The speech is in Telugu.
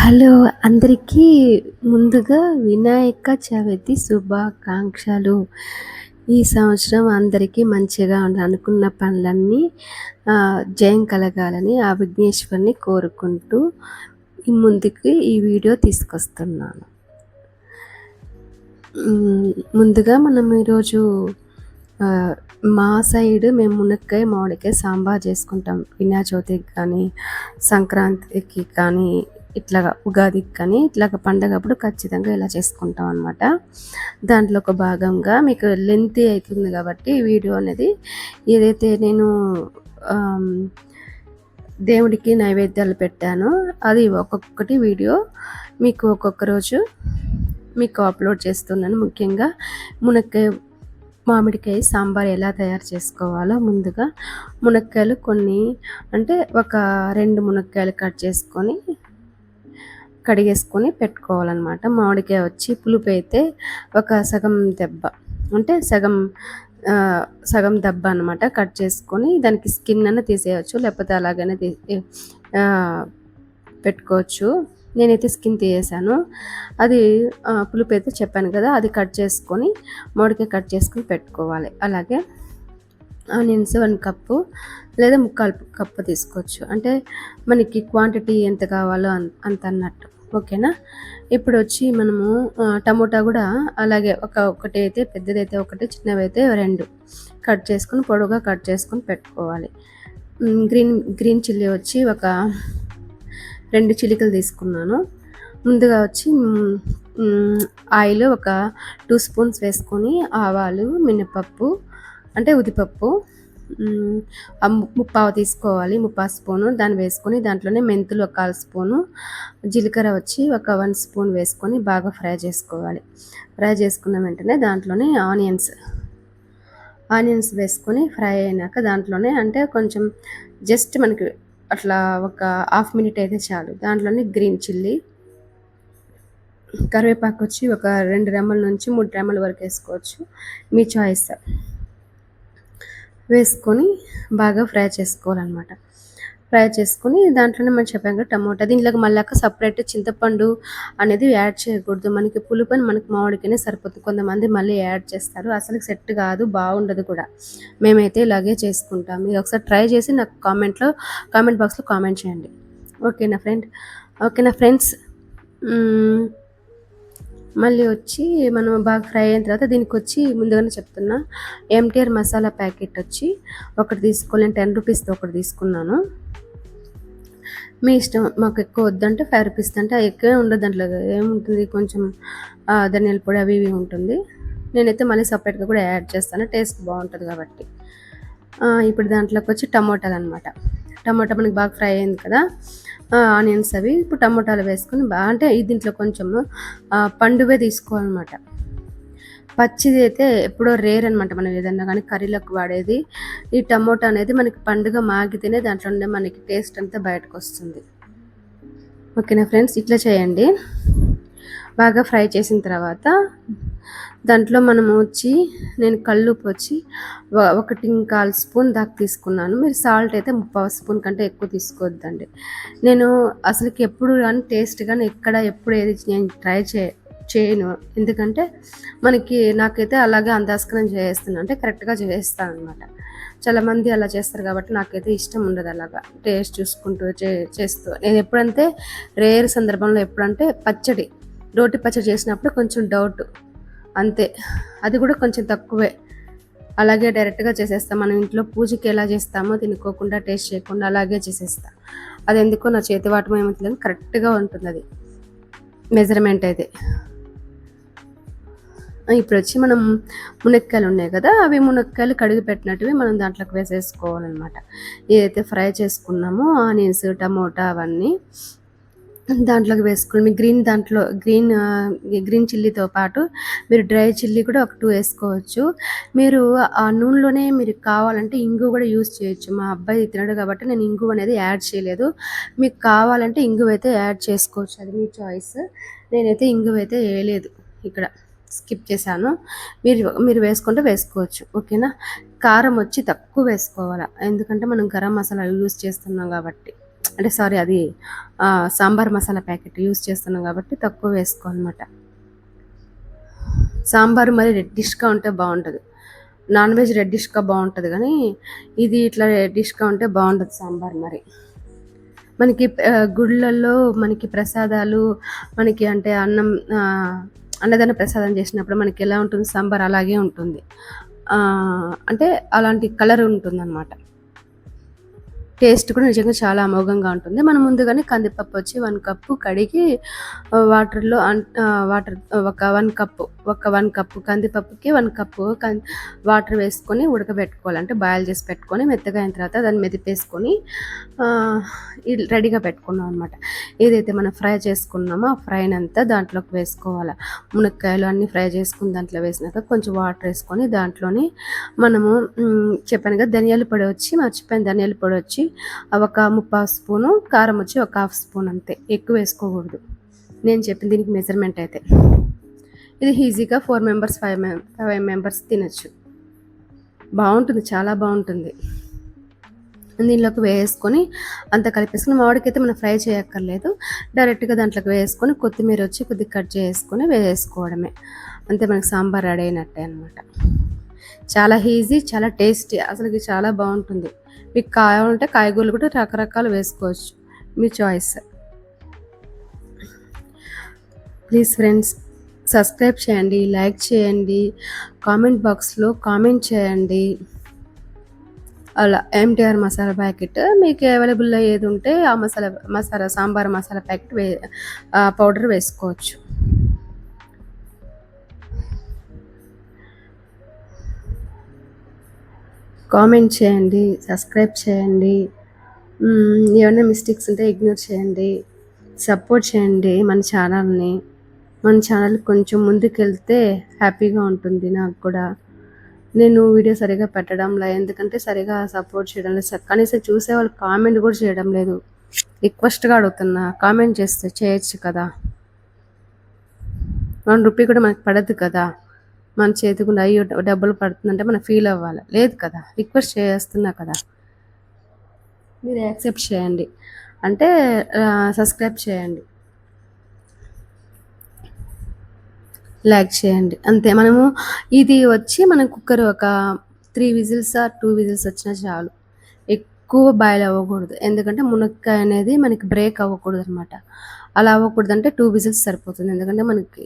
హలో అందరికీ ముందుగా వినాయక చవితి శుభాకాంక్షలు. ఈ సంవత్సరం అందరికీ మంచిగా ఉండాలి అనుకున్న పనులన్నీ జయం కలగాలని ఆ విఘ్నేశ్వరిని కోరుకుంటూ ముందుకు ముందుకి ఈ వీడియో తీసుకొస్తున్నాను. ముందుగా మనం ఈరోజు మా సైడ్ మేము మునక్కాయ మామిడికాయ సాంబార్ చేసుకుంటాం. వినాయక చవితికి కానీ సంక్రాంతికి కానీ ఇట్లాగా ఉగాదికి కానీ ఇట్లాగ పండగప్పుడు ఖచ్చితంగా ఇలా చేసుకుంటాం అనమాట దాంట్లో ఒక భాగంగా మీకు లెంత్ అవుతుంది కాబట్టి వీడియో అనేది ఏదైతే నేను దేవుడికి నైవేద్యాలు పెట్టానో అది ఒక్కొక్కటి వీడియో మీకు ఒక్కొక్క రోజు మీకు అప్లోడ్ చేస్తున్నాను. ముఖ్యంగా మునక్కాయ మామిడికాయ సాంబార్ ఎలా తయారు చేసుకోవాలో ముందుగా మునక్కాయలు కొన్ని అంటే ఒక రెండు మునక్కాయలు కట్ చేసుకొని కడిగేసుకొని పెట్టుకోవాలన్నమాట. మామిడికాయ వచ్చి పులుపు అయితే ఒక సగం దెబ్బ అంటే సగం సగం దెబ్బ అనమాట కట్ చేసుకొని దానికి స్కిన్ అన్న తీసేయచ్చు లేకపోతే అలాగనే తీ పెట్టుకోవచ్చు. నేనైతే స్కిన్ తీసేసాను. అది పులుపు అయితే చెప్పాను కదా అది కట్ చేసుకొని మామిడికాయ కట్ చేసుకొని పెట్టుకోవాలి. అలాగే ఆనియన్స్ వన్ కప్పు లేదా ముక్కాలు కప్పు తీసుకోవచ్చు. అంటే మనకి క్వాంటిటీ ఎంత కావాలో అంత అన్నట్టు ఓకేనా? ఇప్పుడు వచ్చి మనము టమోటా కూడా అలాగే ఒక ఒకటి అయితే పెద్దదైతే ఒకటి చిన్నవి అయితే రెండు కట్ చేసుకొని పొడవుగా కట్ చేసుకొని పెట్టుకోవాలి. గ్రీన్ గ్రీన్ చిల్లీ వచ్చి ఒక రెండు చిలికలు తీసుకున్నాను. ముందుగా వచ్చి ఆయిల్ ఒక టూ స్పూన్స్ వేసుకొని ఆవాలు మినపప్పు అంటే ఉదిపప్పు ముప్పావు తీసుకోవాలి ముప్పా స్పూను. దాన్ని వేసుకొని దాంట్లోనే మెంతులు ఒక కాలు స్పూను. జీలకర్ర వచ్చి ఒక వన్ స్పూన్ వేసుకొని బాగా ఫ్రై చేసుకోవాలి. ఫ్రై చేసుకున్న వెంటనే దాంట్లోనే ఆనియన్స్ ఆనియన్స్ వేసుకొని ఫ్రై అయినాక దాంట్లోనే అంటే కొంచెం జస్ట్ మనకి అట్లా ఒక హాఫ్ మినిట్ అయితే చాలు. దాంట్లోనే గ్రీన్ చిల్లీ కరివేపాకు వచ్చి ఒక రెండు రెమ్మల నుంచి మూడు రెమ్మల వరకు వేసుకోవచ్చు. మీ చాయిస్. వేసుకొని బాగా ఫ్రై చేసుకోవాలన్నమాట. ఫ్రై చేసుకుని దాంట్లోనే మనం చెప్పాం కదా టమోటా. దీంట్లోకి మళ్ళాక సపరేట్ చింతపండు అనేది యాడ్ చేయకూడదు. మనకి పులుపు మనకి మామిడికనే సరిపోతుంది. కొంతమంది మళ్ళీ యాడ్ చేస్తారు. అసలు సెట్ కాదు బాగుండదు కూడా. మేమైతే ఇలాగే చేసుకుంటాం. మీరు ఒకసారి ట్రై చేసి నాకు కామెంట్లో కామెంట్ బాక్స్లో కామెంట్ చేయండి. ఓకేనా ఫ్రెండ్ ఓకేనా ఫ్రెండ్స్ మళ్ళీ వచ్చి మనం బాగా ఫ్రై అయిన తర్వాత దీనికి వచ్చి ముందుగానే చెప్తున్నా. ఎంటీఆర్ మసాలా ప్యాకెట్ వచ్చి ఒకటి తీసుకోలేని టెన్ రూపీస్తో ఒకటి తీసుకున్నాను. మీ ఇష్టం మాకు ఎక్కువ వద్దంటే ఫైవ్ రూపీస్ అంటే ఎక్కువే ఉండదు దాంట్లో. ఏముంటుంది? కొంచెం ధనియాల పొడి అవి ఇవి ఉంటుంది. నేనైతే మళ్ళీ సపరేట్గా కూడా యాడ్ చేస్తాను. టేస్ట్ బాగుంటుంది కాబట్టి. ఇప్పుడు దాంట్లోకి వచ్చి టమోటాలు అనమాట టమాటా మనకి బాగా ఫ్రై అయింది కదా? ఆనియన్స్ అవి. ఇప్పుడు టమోటాలు వేసుకొని బాగా అంటే దీంట్లో కొంచెము పండువే తీసుకోవాలన్నమాట. పచ్చిది అయితే ఎప్పుడో రేర్ అనమాట మనం ఏదన్నా కానీ కర్రీలకు వాడేది. ఈ టమోటా అనేది మనకి పండుగ మాగితేనే దాంట్లో ఉండే మనకి టేస్ట్ అంతా బయటకు వస్తుంది. ఓకేనా ఫ్రెండ్స్? ఇట్లా చేయండి. బాగా ఫ్రై చేసిన తర్వాత దాంట్లో మనం వచ్చి నేను కళ్ళు వచ్చి ఒకటి కాల్ స్పూన్ దాకా తీసుకున్నాను. మీరు సాల్ట్ అయితే ముప్పావు స్పూన్ కంటే ఎక్కువ తీసుకోవద్దండి. నేను అసలుకి ఎప్పుడు కానీ టేస్ట్ కానీ ఎక్కడ ఎప్పుడు ఏది నేను ట్రై చే చేయను. ఎందుకంటే మనకి నాకైతే అలాగే అందాస్కరం చేస్తున్నాను అంటే కరెక్ట్గా చేస్తాను అనమాట చాలామంది అలా చేస్తారు కాబట్టి నాకైతే ఇష్టం ఉండదు అలాగా. టేస్ట్ చూసుకుంటూ చే చేస్తూ. నేను ఎప్పుడంటే రేర్ సందర్భంలో ఎప్పుడంటే పచ్చడి రోటి పచ్చడి చేసినప్పుడు కొంచెం డౌట్. అంతే. అది కూడా కొంచెం తక్కువే. అలాగే డైరెక్ట్గా చేసేస్తాం. మనం ఇంట్లో పూజకి ఎలా చేస్తామో తినుకోకుండా టేస్ట్ చేయకుండా అలాగే చేసేస్తాం. అది ఎందుకో నా చేతి వాటం ఏమవుతుంది కరెక్ట్గా ఉంటుంది అది. మెజర్మెంట్ అయితే. ఇప్పుడు వచ్చి మనం మునక్కాయలు ఉన్నాయి కదా అవి మునక్కాయలు కడిగి పెట్టినట్టువి మనం దాంట్లోకి వేసేసుకోవాలన్నమాట. ఏదైతే ఫ్రై చేసుకున్నామో ఆనియన్స్ టమోటా అవన్నీ దాంట్లోకి వేసుకోండి మీ గ్రీన్ దాంట్లో గ్రీన్ గ్రీన్ చిల్లీతో పాటు మీరు డ్రై చిల్లీ కూడా ఒక టూ వేసుకోవచ్చు. మీరు ఆ నూనెలోనే మీరు కావాలంటే ఇంగు కూడా యూస్ చేయొచ్చు. మా అబ్బాయి తినడు కాబట్టి నేను ఇంగు అనేది యాడ్ చేయలేదు. మీకు కావాలంటే ఇంగు అయితే యాడ్ చేసుకోవచ్చు. అది మీ చాయిస్. నేనైతే ఇంగు అయితే వేయలేదు ఇక్కడ. స్కిప్ చేశాను. మీరు మీరు వేసుకుంటే వేసుకోవచ్చు. ఓకేనా? కారం వచ్చి తక్కువ వేసుకోవాలా? ఎందుకంటే మనం గరం మసాలా యూస్ చేస్తున్నాం కాబట్టి. అంటే సారీ అది సాంబార్ మసాలా ప్యాకెట్ యూస్ చేస్తున్నాం కాబట్టి తక్కువ వేసుకోవాలన్నమాట. సాంబార్ మరి రెడ్డిష్గా ఉంటే బాగుంటుంది. నాన్ వెజ్ రెడ్డిష్గా బాగుంటుంది కానీ ఇది ఇట్లా రెడ్డిష్గా ఉంటే బాగుంటుంది సాంబార్ మరి. మనకి గుళ్ళల్లో మనకి ప్రసాదాలు మనకి అంటే అన్నం అన్నదాన ప్రసాదం చేసినప్పుడు మనకి ఎలా ఉంటుంది? సాంబార్ అలాగే ఉంటుంది. అంటే అలాంటి కలర్ ఉంటుంది అనమాట టేస్ట్ కూడా నిజంగా చాలా అమోఘంగా ఉంటుంది. మనం ముందుగానే కందిపప్పు వచ్చి వన్ కప్పు కడిగి వాటర్లో అన్- వాటర్ ఒక వన్ కప్పు ఒక వన్ కప్పు కందిపప్పుకి వన్ కప్పు కంది వాటర్ వేసుకొని ఉడకబెట్టుకోవాలి. అంటే బాయిల్ చేసి పెట్టుకొని మెత్తగా అయిన తర్వాత దాన్ని మెదిపేసుకొని రెడీగా పెట్టుకున్నాం అనమాట ఏదైతే మనం ఫ్రై చేసుకున్నామో ఆ ఫ్రైని అంతా దాంట్లోకి వేసుకోవాలి. మునక్కాయలు అన్నీ ఫ్రై చేసుకుని దాంట్లో వేసినాక కొంచెం వాటర్ వేసుకొని దాంట్లోని మనము చెప్పాను కదా ధనియాల పొడి వచ్చి మర్చిపోయిన ధనియాల పొడి వచ్చి ఒక ముప్పావు స్పూను కారం వచ్చి ఒక హాఫ్ స్పూన్ అంతే. ఎక్కువ వేసుకోకూడదు. నేను చెప్పిన దీనికి మెజర్మెంట్ అయితే. ఇది ఈజీగా ఫోర్ మెంబర్స్ ఫైవ్ మెం ఫైవ్ మెంబర్స్ తినచ్చు. బాగుంటుంది చాలా బాగుంటుంది. దీనిలోకి వేసుకొని అంత కలిపేసుకుని మామిడికైతే మనం ఫ్రై చేయక్కర్లేదు. డైరెక్ట్గా దాంట్లోకి వేసుకొని కొత్తిమీర వచ్చి కొద్దిగా కట్ చేసుకొని వేసుకోవడమే. అంతే మనకి సాంబార్ రెడీ అయినట్టే అనమాట చాలా ఈజీ చాలా టేస్టీ. అసలుకి చాలా బాగుంటుంది. మీకు కావాలంటే కాయగూరలు కూడా రకరకాలు వేసుకోవచ్చు. మీ చాయిస్ ప్లీజ్ ఫ్రెండ్స్ సబ్స్క్రైబ్ చేయండి లైక్ చేయండి కామెంట్ బాక్స్లో కామెంట్ చేయండి. అలా ఎంటీఆర్ మసాలా ప్యాకెట్ మీకు అవైలబుల్లో ఏది ఉంటే ఆ మసాలా మసాలా సాంబార్ మసాలా ప్యాకెట్ వే పౌడర్ వేసుకోవచ్చు. కామెంట్ చేయండి సబ్స్క్రైబ్ చేయండి. ఏమైనా మిస్టేక్స్ ఉంటే ఇగ్నోర్ చేయండి సపోర్ట్ చేయండి మన ఛానల్ని. మన ఛానల్ కొంచెం ముందుకెళ్తే హ్యాపీగా ఉంటుంది నాకు కూడా. నేను వీడియో సరిగా పెట్టడంలా ఎందుకంటే సరిగా సపోర్ట్ చేయడం లేదు. కనీసం చూసే వాళ్ళు కామెంట్ కూడా చేయడం లేదు. రిక్వెస్ట్గా అడుగుతున్నా కామెంట్ చేస్తే చేయొచ్చు కదా. వన్ రూపీ కూడా మనకి పడదు కదా. మన చేతికి అయ్యో డబ్బులు పడుతుందంటే మనం ఫీల్ అవ్వాలి. లేదు కదా రిక్వెస్ట్ చేస్తున్నా కదా. మీరు యాక్సెప్ట్ చేయండి. అంటే సబ్స్క్రైబ్ చేయండి. లైక్ చేయండి. అంతే మనము ఇది వచ్చి మన కుక్కర్ ఒక త్రీ విజిల్స్ టూ విజిల్స్ వచ్చినా చాలు. ఎక్కువ బాయిల్ అవ్వకూడదు. ఎందుకంటే మునక్కాయ అనేది మనకి బ్రేక్ అవ్వకూడదు అనమాట అలా అవ్వకూడదు అంటే టూ విజిల్స్ సరిపోతుంది. ఎందుకంటే మనకి